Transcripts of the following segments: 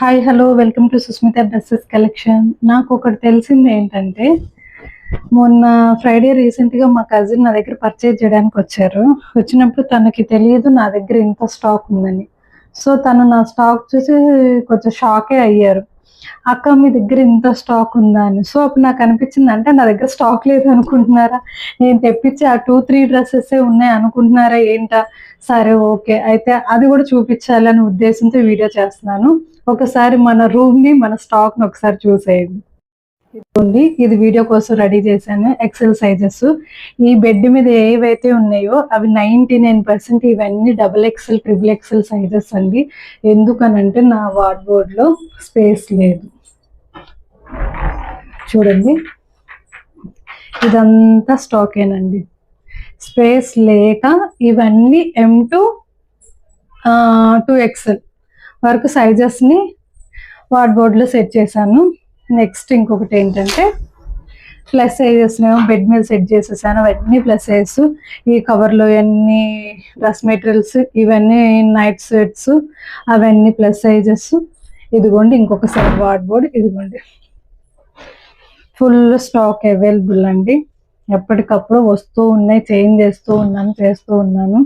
Hi hello welcome to Susmitha dresses collection నాకు ఒకటి తెలిసింది ఏంటంటే మొన్న ఫ్రైడే రీసెంట్గా మా కజిన్ నా దగ్గర పర్చేజ్ చేయడానికి వచ్చారు. వచ్చినప్పుడు తనకి తెలియదు నా దగ్గర ఇంత స్టాక్ ఉందని. సో తను నా స్టాక్ చూసి కొంచెం షాకే అయ్యారు. అక్క మీ దగ్గర ఇంత స్టాక్ ఉందా అని. సో అప్పుడు నాకు అనిపించింది అంటే నా దగ్గర స్టాక్ లేదు అనుకుంటున్నారా? నేను తెప్పించి ఆ టూ త్రీ డ్రెస్సెస్ ఉన్నాయి అనుకుంటున్నారా ఏంటా? సరే ఓకే. అయితే అది కూడా చూపించాలని ఉద్దేశంతో వీడియో చేస్తున్నాను. ఒకసారి మన రూమ్ని మన స్టాక్ని ఒకసారి చూసేయండి. ఇదిగోండి ఇది వీడియో కోసం రెడీ చేశాను ఎక్సెల్ సైజెస్ ఈ బెడ్ మీద ఏవైతే ఉన్నాయో అవి నైన్టీ నైన్ పర్సెంట్ ఇవన్నీ double XL triple XL sizes అండి. ఎందుకనంటే నా వార్డ్బోర్డ్లో స్పేస్ లేదు. చూడండి. ఇదంతా స్టాకేనండి స్పేస్ లేక ఇవన్నీ ఎం టు టూ ఎక్సెల్ వరకు సైజెస్ని వార్డ్బోర్డ్లో సెట్ చేశాను. నెక్స్ట్ ఇంకొకటి ఏంటంటే ప్లస్ సైజెస్ బెడ్ మీద సెట్ చేసేసాను. అవన్నీ ప్లస్ సైజెస్ ఈ కవర్లో అన్ని డ్రెస్ మెటీరియల్స్ ఇవన్నీ నైట్ సెట్స్ అవన్నీ ప్లస్ సైజెస్ ఇదిగోండి ఇంకొక సైడ్ వార్డ్బోర్డ్ ఇదిగోండి. ఫుల్ స్టాక్ అవైలబుల్ అండి. ఎప్పటికప్పుడు వస్తూ ఉన్నాయి చేంజ్ చేస్తూ ఉన్నాను చేస్తూ ఉన్నాను.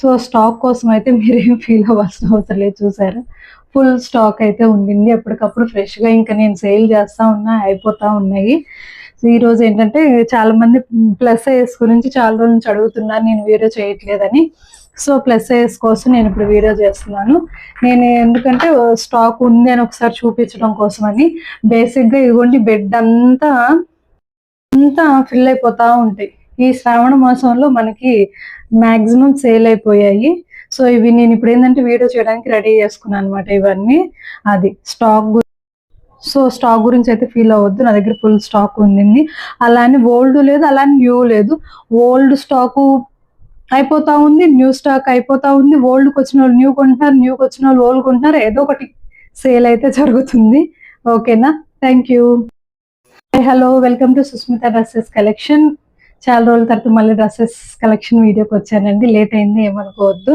సో స్టాక్ కోసం అయితే మీరేం ఫీల్ అవ్వాల్సిన అవసరం లేదు చూసారా? ఫుల్ స్టాక్ అయితే ఉండింది. ఎప్పటికప్పుడు ఫ్రెష్గా ఇంకా నేను సేల్ చేస్తూ ఉన్నా అయిపోతా ఉన్నాయి. సో ఈ రోజు ఏంటంటే చాలా మంది ప్లస్ ఐఎస్ గురించి చాలా రోజుల నుంచి అడుగుతున్నారు నేను వీడియో చేయట్లేదని. సో ప్లస్ ఐఎస్ కోసం నేను ఇప్పుడు వీడియో చేస్తున్నాను. నేను ఎందుకంటే స్టాక్ ఉంది అని ఒకసారి చూపించడం కోసం అని బేసిక్గా ఇదిగోండి బెడ్ అంతా అంతా ఫిల్ అయిపోతా ఉంటాయి. ఈ శ్రావణ మాసంలో మనకి మాక్సిమం సేల్ అయిపోయాయి. సో ఇవి నేను ఇప్పుడు ఏంటంటే వీడియో చేయడానికి రెడీ చేసుకున్నాను అనమాట ఇవన్నీ. అది స్టాక్ సో స్టాక్ గురించి అయితే ఫీల్ అవ్వద్దు. నా దగ్గర ఫుల్ స్టాక్ ఉంది అలానే ఓల్డ్ లేదు అలానే న్యూ లేదు. ఓల్డ్ స్టాకు అయిపోతా ఉంది న్యూ స్టాక్ అయిపోతా ఉంది. ఓల్డ్కి వచ్చిన వాళ్ళు న్యూ కొంటున్నారు న్యూకి వచ్చిన వాళ్ళు ఓల్డ్ కొంటున్నారు. ఏదో ఒకటి సేల్ అయితే జరుగుతుంది. ఓకేనా? Thank you. Hello welcome to Susmitha dresses collection. చాలా రోజుల తర్వాత మళ్ళీ డ్రెస్సెస్ కలెక్షన్ వీడియోకి వచ్చానండి. లేట్ అయింది ఏమనుకోవద్దు.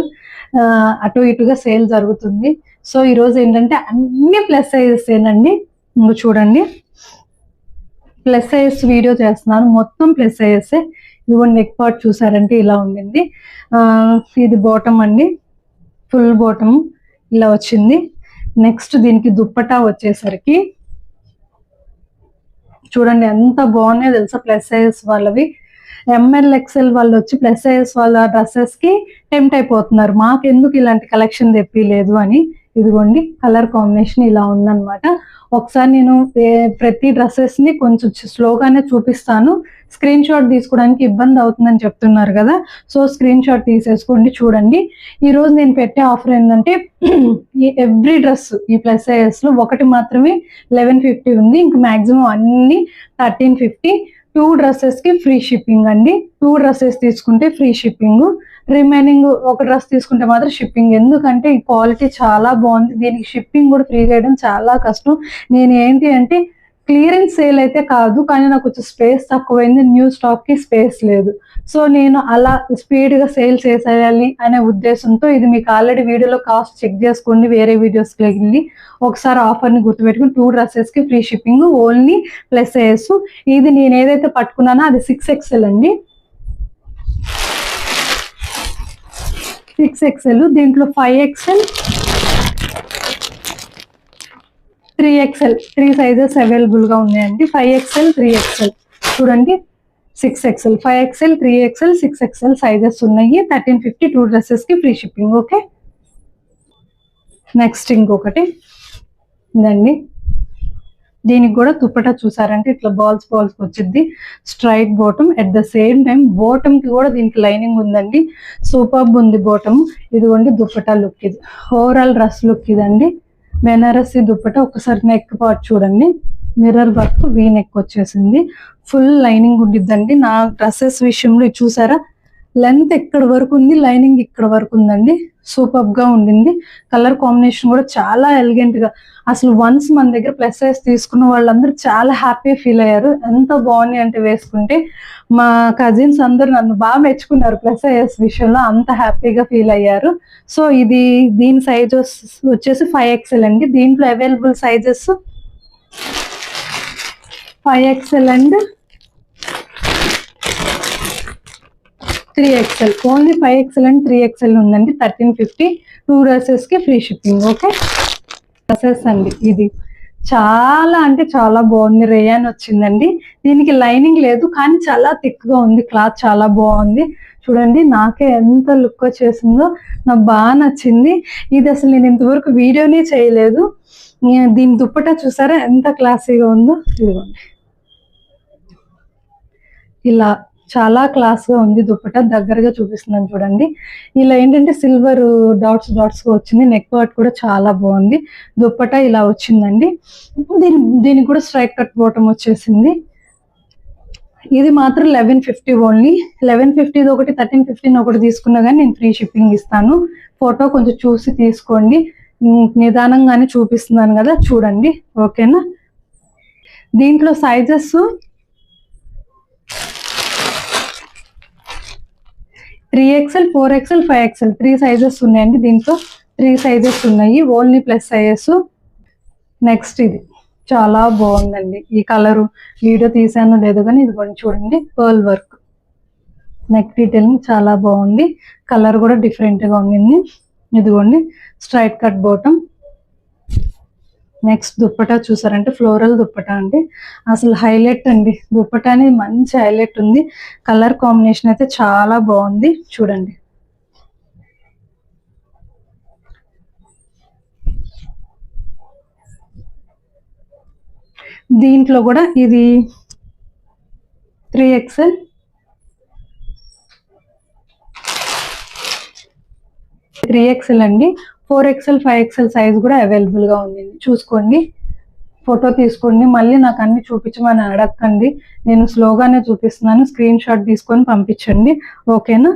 అటు ఇటుగా సేల్ జరుగుతుంది. సో ఈ రోజు ఏంటంటే అన్ని ప్లస్ సైజెస్ ఏనండి. ఇంకో చూడండి. ప్లస్ సైజెస్ వీడియో చేస్తున్నాను. మొత్తం ప్లస్ సైజెస్. ఇవ్వండి నెక్ పార్ట్ చూసారంటే ఇలా ఉండింది. ఇది బాటమ్ అండి. ఫుల్ బాటమ్ ఇలా వచ్చింది. నెక్స్ట్ దీనికి దుప్పటా వచ్చేసరికి. చూడండి ఎంత బాగున్నాయో తెలుసా ప్లస్ సైజెస్ వాళ్ళవి. ఎంఎల్ఎక్స్ఎల్ వాళ్ళు వచ్చి ప్లస్ సైజెస్ వాళ్ళ డ్రెస్సెస్కి టెంప్ట్ అయిపోతున్నారు. మాకు ఎందుకు ఇలాంటి కలెక్షన్ తెప్పిలేదు అని ఇదిగోండి కలర్ కాంబినేషన్ ఇలా ఉందన్నమాట. ఒకసారి నేను ప్రతి డ్రెస్సెస్ని కొంచెం స్లోగానే చూపిస్తాను. స్క్రీన్ షాట్ తీసుకోవడానికి ఇబ్బంది అవుతుందని చెప్తున్నారు కదా సో స్క్రీన్ షాట్ తీసేసుకోండి చూడండి. ఈ రోజు నేను పెట్టే ఆఫర్ ఏంటంటే ఈ ఎవ్రీ డ్రెస్ ఈ ప్లస్ సైజెస్లో ఒకటి మాత్రమే లెవెన్ ఫిఫ్టీ ఉంది. ఇంక మాక్సిమం అన్ని థర్టీన్ ఫిఫ్టీ. టూ డ్రెస్సెస్కి ఫ్రీ షిప్పింగ్ అండి. టూ డ్రెస్సెస్ తీసుకుంటే ఫ్రీ షిప్పింగ్ రిమైనింగ్ ఒక డ్రెస్ తీసుకుంటే మాత్రం షిప్పింగ్ ఎందుకంటే ఈ క్వాలిటీ చాలా బాగుంది. దీనికి షిప్పింగ్ కూడా ఫ్రీ చేయడం చాలా కష్టం. నేను ఏంటి అంటే క్లియరెన్స్ సేల్ అయితే కాదు కానీ నాకు కొంచెం స్పేస్ తక్కువైంది న్యూ స్టాక్కి స్పేస్ లేదు. సో నేను అలా స్పీడ్గా సేల్ చేసేయాలి అనే ఉద్దేశంతో ఇది మీకు ఆల్రెడీ వీడియోలో కాస్ట్ చెక్ చేసుకోండి వేరే వీడియోస్ వెళ్ళి ఒకసారి ఆఫర్ని గుర్తుపెట్టుకుని టూ డ్రెస్సెస్కి ఫ్రీ షిప్పింగ్ ఓన్లీ ప్లస్ ఏస్ ఇది నేను ఏదైతే పట్టుకున్నానో అది సిక్స్ ఎక్స్ఎల్ అండి. సిక్స్ ఎక్స్ఎల్ దీంట్లో five XL. Three XL three sizes అవైలబుల్గా ఉన్నాయండి. ఫైవ్ ఎక్స్ఎల్ త్రీ ఎక్స్ఎల్ చూడండి six XL five XL three XL six XL sizes ఉన్నాయి. థర్టీన్ ఫిఫ్టీ టూ డ్రెస్సెస్కి ఫ్రీ షిప్పింగ్ ఓకే నెక్స్ట్ ఇంకొకటి. ఇదండి. దీనికి కూడా దుప్పటా చూసారంటే ఇట్లా బాల్స్ బాల్స్ వచ్చింది straight bottom at the same time బాటమ్కి కూడా దీనికి లైనింగ్ ఉందండి. సూపర్ ఉంది బాటమ్ ఇదిగోండి దుప్పటా లుక్ ఇది. ఓవరాల్ డ్రెస్ లుక్ ఇదండి. బెనారసి దుప్పట ఒకసారి నెక్ పార్ట్ చూడండి. మిర్రర్ వర్క్ వీ నెక్ వచ్చేసింది. ఫుల్ లైనింగ్ ఉండిద్దండి. నా డ్రెస్సెస్ విషయంలో చూసారా? లెంత్ ఎక్కడ వరకు ఉంది? లైనింగ్ ఇక్కడ వరకు ఉందండి. సూపర్గా ఉండింది. కలర్ కాంబినేషన్ కూడా చాలా ఎలిగెంట్గా. అసలు వన్స్ మన దగ్గర ప్లస్ సైజ్ తీసుకున్న వాళ్ళందరూ చాలా హ్యాపీ ఫీల్ అయ్యారు. ఎంత బాగుంది అంటే వేసుకుంటే. మా కజిన్స్ అందరూ నన్ను బాగా మెచ్చుకున్నారు ప్లస్ సైజ్ విషయంలో. అంత హ్యాపీగా ఫీల్ అయ్యారు. సో ఇది దీని సైజ్ వచ్చేసి ఫైవ్ ఎక్స్ఎల్ అండి. దీంట్లో available sizes five XL and three XL only five XL and three XL ఉందండి. థర్టీన్ ఫిఫ్టీ టూ డ్రెస్సెస్కి ఫ్రీ షిప్పింగ్ ఓకే డ్రెస్సెస్ అండి ఇది. చాలా అంటే చాలా బాగుంది. రేయాన్ వచ్చిందండి. దీనికి లైనింగ్ లేదు కానీ చాలా థిక్గా ఉంది. క్లాత్ చాలా బాగుంది. చూడండి నాకే ఎంత లుక్ వచ్చేసిందో నాకు బాగా నచ్చింది. ఇది అసలు నేను ఇంతవరకు వీడియోనే చేయలేదు. దీని దుప్పట చూసారా? ఎంత క్లాసీగా ఉందో. ఇదిగోండి. ఇలా చాలా క్లాస్గా ఉంది దుప్పట దగ్గరగా చూపిస్తున్నాను చూడండి. ఇలా ఏంటంటే సిల్వర్ డాట్స్ డాట్స్గా వచ్చింది. నెక్ పార్ట్ కూడా చాలా బాగుంది. దుప్పట ఇలా వచ్చిందండి. దీని దీనికి కూడా స్ట్రైక్ కట్ బోటం వచ్చేసింది. ఇది మాత్రం లెవెన్ ఫిఫ్టీ ఓన్లీ లెవెన్ ఫిఫ్టీది ఒకటి థర్టీన్ ఫిఫ్టీన్ ఒకటి తీసుకున్నా కానీ నేను ఫ్రీ షిప్పింగ్ ఇస్తాను. ఫోటో కొంచెం చూసి తీసుకోండి. నిదానంగానే చూపిస్తున్నాను కదా చూడండి. ఓకేనా దీంట్లో sizes three XL four XL five XL three sizes ఉన్నాయండి. దీంట్లో త్రీ సైజెస్ ఉన్నాయి. ఓన్లీ ప్లస్ సైజెస్ నెక్స్ట్ ఇది. చాలా బాగుందండి. ఈ కలరు వీడియో తీసానో లేదు కానీ ఇది కొంచెం చూడండి. పర్ల్ వర్క్ నెక్ డీటెయిలింగ్ చాలా బాగుంది. కలర్ కూడా డిఫరెంట్గా ఉండింది. ఇదిగోండి. Straight cut bottom next dupatta చూసారంటే ఫ్లోరల్ దుప్పటా అండి. అసలు హైలైట్ అండి. దుప్పటా అనేది మంచి హైలైట్ ఉంది. కలర్ కాంబినేషన్ అయితే చాలా బాగుంది. చూడండి. దీంట్లో కూడా ఇది త్రీ ఎక్స్ఎల్. త్రీ ఎక్స్ఎల్ అండి. Four XL five XL size కూడా అవైలబుల్గా ఉంది. చూసుకోండి. ఫోటో తీసుకోండి. మళ్ళీ నాకు అన్ని చూపించమని అడగండి నేను స్లోగానే చూపిస్తున్నాను. స్క్రీన్ షాట్ తీసుకొని పంపించండి. ఓకేనా?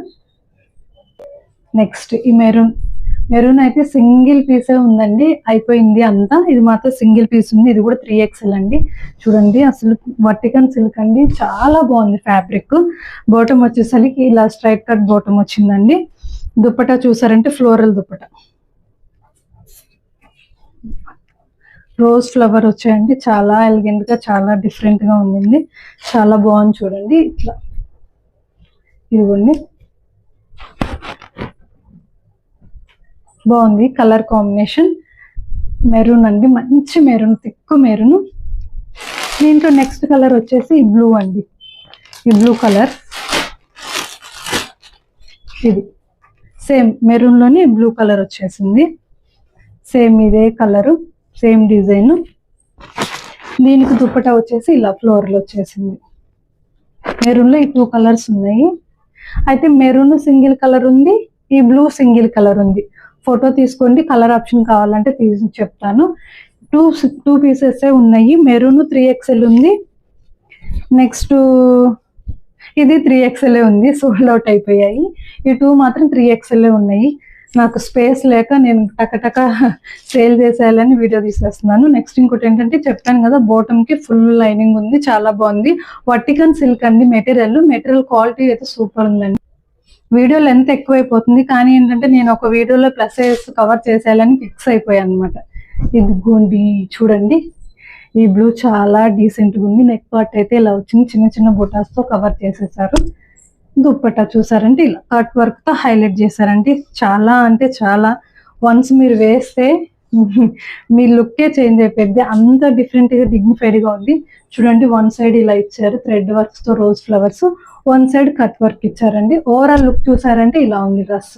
నెక్స్ట్ ఈ మెరూన్. మెరూన్ అయితే సింగిల్ పీసే ఉందండి. అయిపోయింది అంతా. ఇది మాత్రం సింగిల్ పీస్ ఉంది. ఇది కూడా త్రీ ఎక్స్ఎల్ అండి. చూడండి అసలు వర్టికన్ సిల్క్ అండి. చాలా బాగుంది ఫ్యాబ్రిక్. బోటం వచ్చేసరికి ఇలా స్ట్రైట్ కట్ బోటం వచ్చిందండి. దుప్పట చూసారంటే ఫ్లోరల్ దుప్పట. రోజ్ ఫ్లవర్ వచ్చాయండి. చాలా ఎలిగెంట్గా చాలా డిఫరెంట్గా ఉండింది. చాలా బాగుంది చూడండి. ఇట్లా. ఇదిగోండి. బాగుంది. కలర్ కాంబినేషన్ మెరూన్ అండి. మంచి మెరూన్ తిక్కు మెరూన్ దీంట్లో నెక్స్ట్ కలర్ వచ్చేసి ఈ బ్లూ అండి. ఈ బ్లూ కలర్ ఇది. సేమ్ మెరూన్లోనే బ్లూ కలర్ వచ్చేసింది. సేమ్ ఇదే కలరు సేమ్ డిజైన్. దీనికి దుప్పటా వచ్చేసి ఇలా ఫ్లోర్లో వచ్చేసింది. మెరూన్లో ఈ టూ కలర్స్ ఉన్నాయి. అయితే మెరూన్ సింగిల్ కలర్ ఉంది ఈ బ్లూ సింగిల్ కలర్ ఉంది. ఫోటో తీసుకోండి కలర్ ఆప్షన్ కావాలంటే తీసి చెప్తాను. టూ టూ పీసెస్ ఉన్నాయి. మెరూన్ త్రీ ఎక్స్ఎల్ ఉంది. నెక్స్ట్ ఇది త్రీ ఎక్స్ఎల్ ఉంది సోల్డ్ అవుట్ అయిపోయాయి. ఈ టూ మాత్రం త్రీ ఎక్స్ఎల్ ఉన్నాయి. నాకు స్పేస్ లేక నేను టకటక సేల్ చేసేయాలని వీడియో తీసేస్తున్నాను. నెక్స్ట్ ఇంకోటి ఏంటంటే చెప్పాను కదా బోటమ్కి ఫుల్ లైనింగ్ ఉంది చాలా బాగుంది. వర్టికన్ సిల్క్ అండి మెటీరియల్ మెటీరియల్ క్వాలిటీ అయితే సూపర్ ఉందండి. వీడియో లెంత్ ఎక్కువైపోతుంది కానీ ఏంటంటే నేను ఒక వీడియోలో ప్లస్ కవర్ చేసేయాలని ఫిక్స్ అయిపోయాను అనమాట ఇదిగోండి చూడండి. ఈ బ్లూ చాలా డీసెంట్గా ఉంది. నెక్ పార్ట్ అయితే ఇలా వచ్చింది చిన్న చిన్న బుటాస్తో కవర్ చేసేసారు. దుప్పట్టా చూసారంటే ఇలా కట్ వర్క్తో హైలైట్ చేశారంటే చాలా అంటే చాలా. వన్స్ మీరు వేస్తే మీ లుక్కే చేంజ్ అయిపోయింది. అంత డిఫరెంట్గా డిగ్నిఫైడ్గా ఉంది. చూడండి వన్ సైడ్ ఇలా ఇచ్చారు. Thread వర్క్స్తో rose flowers. One side cut work ఇచ్చారండి. ఓవరాల్ లుక్ చూసారంటే ఇలా ఉంది డ్రెస్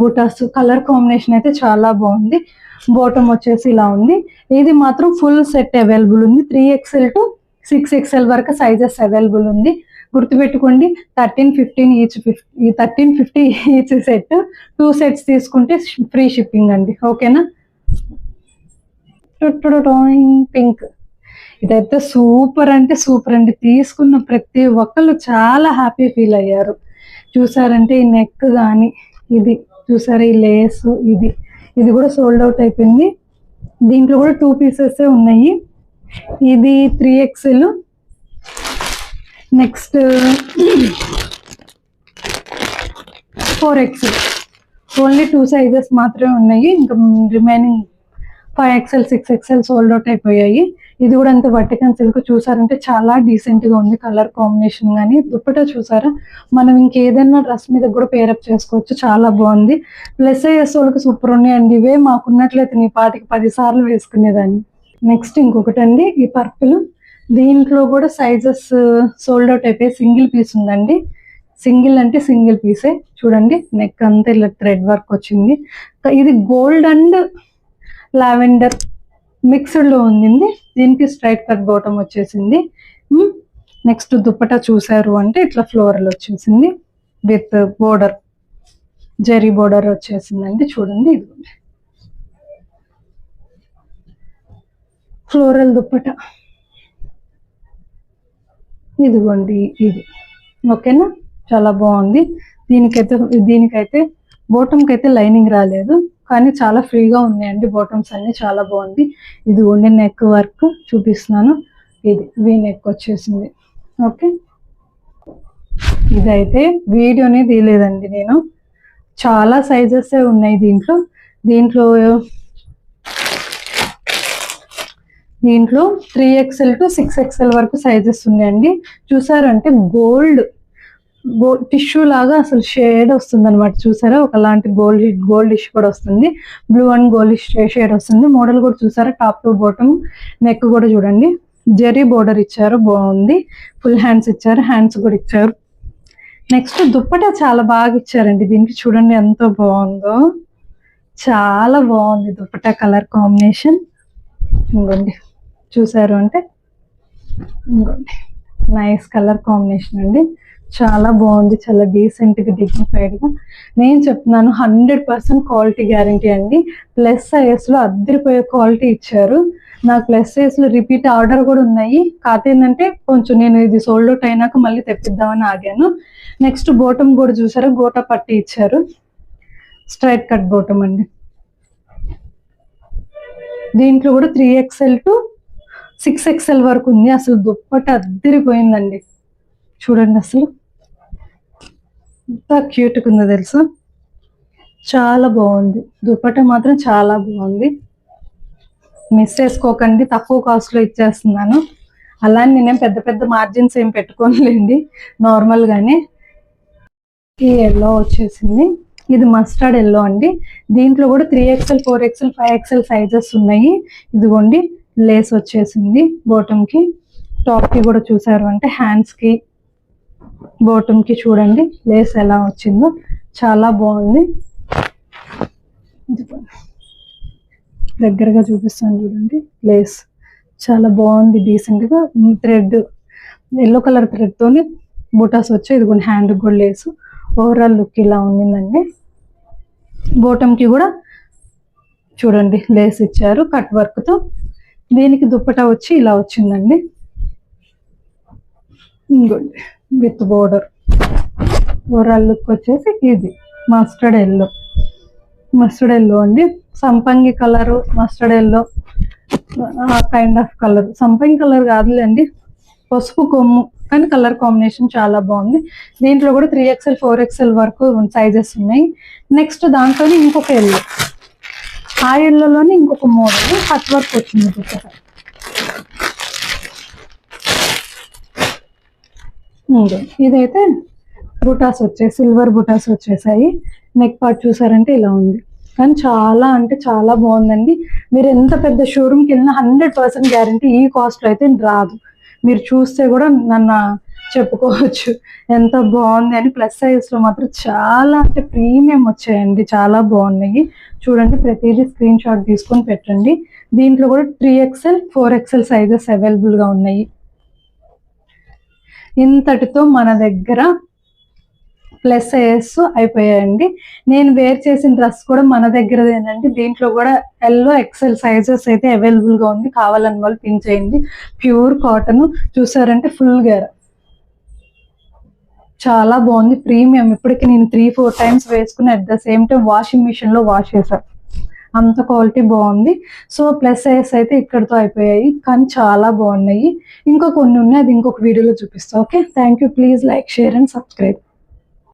బూటాస్ కలర్ కాంబినేషన్ అయితే చాలా బాగుంది. బోటం వచ్చేసి ఇలా ఉంది. ఇది మాత్రం ఫుల్ సెట్ అవైలబుల్ ఉంది. Three XL to six XL వరకు సైజెస్ అవైలబుల్ ఉంది. గుర్తుపెట్టుకోండి thirteen fifteen each fifty thirteen fifty each set two sets తీసుకుంటే ఫ్రీ షిప్పింగ్ అండి. ఓకేనా? పింక్. ఇదైతే సూపర్ అంటే సూపర్ అండి. తీసుకున్న ప్రతి ఒక్కళ్ళు చాలా హ్యాపీ ఫీల్ అయ్యారు. చూసారంటే ఈ నెక్ కానీ ఇది చూసారా ఈ లేస్ ఇది. ఇది కూడా సోల్డ్ అవుట్ అయిపోయింది. దీంట్లో కూడా టూ పీసెస్ ఉన్నాయి. ఇది three XL next four XL only two sizes మాత్రమే ఉన్నాయి. ఇంకా remaining five XL six XL sold out అయిపోయాయి. ఇది కూడా అంత వర్టికన్ సిల్క్ చూసారంటే చాలా డీసెంట్గా ఉంది కలర్ కాంబినేషన్ కానీ. దుప్పటా చూసారా? మనం ఇంకేదైనా డ్రెస్ మీద కూడా పేరప్ చేసుకోవచ్చు. చాలా బాగుంది. ప్లస్ అయ్యేస్ వాళ్ళకి సూపర్ ఉన్నాయండి ఇవే మాకున్నట్లయితే నీ పాటికి పదిసార్లు వేసుకునేదాన్ని. నెక్స్ట్ ఇంకొకటి అండి ఈ పర్పుల్ దీంట్లో కూడా సైజెస్ సోల్డ్ అవుట్ అయిపోయి సింగిల్ పీస్ ఉందండి. సింగిల్ అంటే సింగిల్ పీసే చూడండి నెక్ అంతా ఇలా థ్రెడ్ వర్క్ వచ్చింది. ఇది గోల్డ్ అండ్ లావెండర్ మిక్స్డ్లో ఉంది దీనికి స్ట్రైట్ కట్ బాటమ్ వచ్చేసింది. Hmm, నెక్స్ట్ దుప్పటా చూసారు అంటే ఇట్లా ఫ్లోరల్ వచ్చేసింది. విత్ బోర్డర్ జరీ బోర్డర్ వచ్చేసిందండి. చూడండి ఇది ఫ్లోరల్ దుప్పట. ఇదిగోండి ఇది. ఓకేనా? చాలా బాగుంది. దీనికైతే దీనికైతే బోటంకి అయితే లైనింగ్ రాలేదు కానీ చాలా ఫ్రీగా ఉన్నాయండి బాటమ్స్ అన్ని చాలా బాగుంది. ఇది ఉండే నెక్ వర్క్ చూపిస్తున్నాను. ఇది వీ నెక్ వచ్చేసింది. ఓకే? ఇదైతే వీడియోనే తీయలేదండి నేను. చాలా సైజెస్ ఉన్నాయి దీంట్లో. దీంట్లో దీంట్లో three XL to six XL వరకు సైజెస్ ఉన్నాయండి. చూసారంటే గోల్డ్ గోల్డ్ టిష్యూ లాగా అసలు షేడ్ వస్తుంది అనమాట చూసారా? ఒకలాంటి గోల్డ్ గోల్డ్ ఇష్యూ కూడా వస్తుంది. బ్లూ అండ్ గోల్డ్ షేడ్ వస్తుంది. మోడల్ కూడా చూసారా? టాప్ టు బాటమ్ నెక్ కూడా చూడండి. జెరీ బోర్డర్ ఇచ్చారు. బాగుంది. ఫుల్ హ్యాండ్స్ ఇచ్చారు. హ్యాండ్స్ కూడా ఇచ్చారు. నెక్స్ట్ దుప్పట చాలా బాగా ఇచ్చారండి. దీనికి చూడండి ఎంత బాగుందో. చాలా బాగుంది దుప్పట కలర్ కాంబినేషన్. ఇంకోండి. చూసారు అంటే నైస్ కలర్ కాంబినేషన్ అండి. చాలా బాగుంది చాలా డీసెంట్గా డిగ్నిఫైడ్గా నేను చెప్తున్నాను హండ్రెడ్ పర్సెంట్ క్వాలిటీ గ్యారంటీ అండి. ప్లస్ సైజ్లో అద్దరిపోయే క్వాలిటీ ఇచ్చారు. నాకు ప్లస్ సైజ్లో రిపీట్ ఆర్డర్ కూడా ఉన్నాయి. కాకపోతే ఏంటంటే కొంచెం నేను ఇది సోల్డ్ అవుట్ అయినాక మళ్ళీ తెప్పిద్దామని ఆగాను. నెక్స్ట్ బోటం కూడా చూసారా? గోట పట్టి ఇచ్చారు. స్ట్రైట్ కట్ బోటం అండి. దీంట్లో కూడా three XL to six XL వరకు ఉంది. అసలు దుప్పట అద్దరిపోయిందండి. చూడండి అసలు. ఎంత క్యూట్గా ఉందో తెలుసా? చాలా బాగుంది. దుప్పట మాత్రం చాలా బాగుంది. మిస్ చేసుకోకండి. తక్కువ కాస్ట్లో ఇచ్చేస్తున్నాను. అలానే నేనేం పెద్ద పెద్ద మార్జిన్స్ ఏం పెట్టుకోలేండి నార్మల్గానే ఈ ఎల్లో వచ్చేసింది. ఇది మస్టర్డ్ ఎల్లో అండి. దీంట్లో కూడా three XL four XL five XL sizes ఉన్నాయి. ఇదిగోండి. లేస్ వచ్చేసింది బాటమ్కి. టాప్కి కూడా చూసారు అంటే హ్యాండ్స్కి బాటమ్కి చూడండి లేస్ ఎలా వచ్చిందో. చాలా బాగుంది. దగ్గరగా చూపిస్తాను చూడండి లేస్ చాలా బాగుంది డీసెంట్గా. థ్రెడ్ ఎల్లో కలర్ థ్రెడ్ తోని బుటాస్ వచ్చాయి. ఇదిగోండి హ్యాండ్ కూడా లేసు ఓవరాల్ లుక్ ఇలా ఉండిందండి. బోటంకి కూడా చూడండి లేస్ ఇచ్చారు. కట్ వర్క్తో దీనికి దుప్పట వచ్చి ఇలా వచ్చిందండి. ఇంకోండి విత్ బోర్డర్. ఓవరాల్ లుక్ వచ్చేసి ఇది మస్టర్డ్ ఎల్లో. మస్టర్డ్ ఎల్లో అండి. సంపంగి colour mustard yellow. Kind of colour సంపంగి కలర్ కాదులేండి. పసుపు కొమ్ము కానీ కలర్ కాంబినేషన్ చాలా బాగుంది. దీంట్లో కూడా త్రీ ఎక్స్ఎల్ ఫోర్ ఎక్స్ఎల్ వరకు సైజెస్ ఉన్నాయి. నెక్స్ట్ దాంట్లోనే ఇంకొక ఎల్లో. ఆ ఇంకొక మోడల్ కట్ వర్క్ వచ్చింది దుప్పట ఇదైతే బుటాస్ వచ్చాయి సిల్వర్ బుటాస్ వచ్చేసాయి. నెక్ పార్ట్ చూసారంటే ఇలా ఉంది. కానీ చాలా అంటే చాలా బాగుందండి. మీరు ఎంత పెద్ద షోరూమ్కి వెళ్ళినా హండ్రెడ్ పర్సెంట్ గ్యారంటీ ఈ కాస్ట్లో అయితే రాదు. మీరు చూస్తే కూడా నన్ను చెప్పుకోవచ్చు. ఎంత బాగుంది అని ప్లస్ సైజ్లో మాత్రం చాలా అంటే ప్రీమియం వచ్చాయండి. చాలా బాగున్నాయి. చూడండి ప్రతిదీ స్క్రీన్ షాట్ తీసుకొని పెట్టండి. దీంట్లో కూడా three XL four XL sizes అవైలబుల్గా ఉన్నాయి. ఇంతటితో మన దగ్గర ప్లస్ సైజెస్ అయిపోయాయండి. నేను వేర్ చేసిన డ్రెస్ కూడా మన దగ్గరదేనండి. దీంట్లో కూడా ఎల్లో ఎక్సెల్ సైజెస్ అయితే అవైలబుల్గా ఉంది. కావాలని వాళ్ళు పిన్ చేయండి. ప్యూర్ కాటన్ చూసారంటే ఫుల్ గేర చాలా బాగుంది. ప్రీమియం. ఇప్పటికి నేను త్రీ ఫోర్ టైమ్స్ వేసుకుని at the same time washing మిషన్లో వాష్ చేశాను అంత క్వాలిటీ బాగుంది. సో ప్లస్ సైజ్ అయితే ఇక్కడితో అయిపోయాయి. కానీ చాలా బాగున్నాయి. ఇంకా కొన్ని ఉన్నాయి. అది ఇంకొక వీడియోలో చూపిస్తా. Okay thank you please like share and subscribe